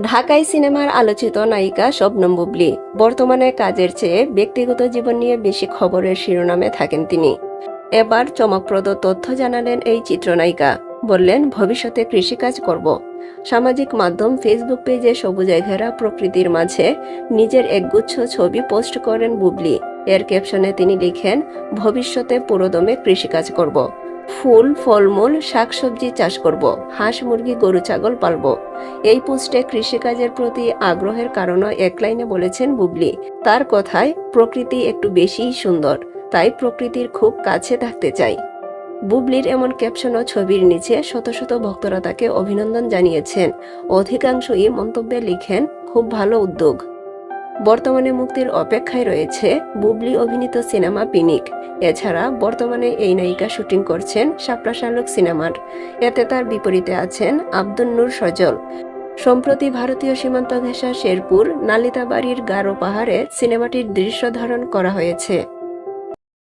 ঢাকাই সিনেমার আলোচিত নায়িকা শবনম বুবলি। বর্তমানে কাজের চেয়ে ব্যক্তিগত জীবন নিয়ে বেশি খবরের শিরোনামে থাকেন তিনি। এবার চমকপ্রদ তথ্য জানালেন এই চিত্রনায়িকা। বললেন, ভবিষ্যতে কৃষিকাজ করব। সামাজিক মাধ্যম ফেসবুক পেজে সবুজায় ঘেরা প্রকৃতির মাঝে নিজের একগুচ্ছ ছবি পোস্ট করেন বুবলি। এর ক্যাপশনে তিনি লিখেন, ভবিষ্যতে পুরোদমে কৃষিকাজ করব। ফুল, ফলমূল, শাকসবজি চাষ করব, হাঁস, মুরগি, গরু, ছাগল পালব। এই পোস্টে কৃষিকাজের প্রতি আগ্রহের কারণও এক লাইনে বলেছেন বুবলি। তার কথায়, প্রকৃতি একটু বেশিই সুন্দর, তাই প্রকৃতির খুব কাছে থাকতে চাই। বুবলির এমন ক্যাপশন ও ছবির নিচে শত শত ভক্তরা তাকে অভিনন্দন জানিয়েছেন। অধিকাংশই মন্তব্যে লিখেন, খুব ভালো উদ্যোগ। বর্তমানে মুক্তির অপেক্ষায় রয়েছে বুবলি অভিনীত সিনেমা পিনিক। এছাড়া বর্তমানে এই নায়িকা শুটিং করছেন শাপলা সিনেমার। এতে তার বিপরীতে আছেন আব্দুল নূর সজল। সম্প্রতি ভারতীয় সীমান্ত ঘেঁষা শেরপুর নালিতাবাড়ির গারো পাহাড়ে সিনেমাটির দৃশ্য ধারণ করা হয়েছে।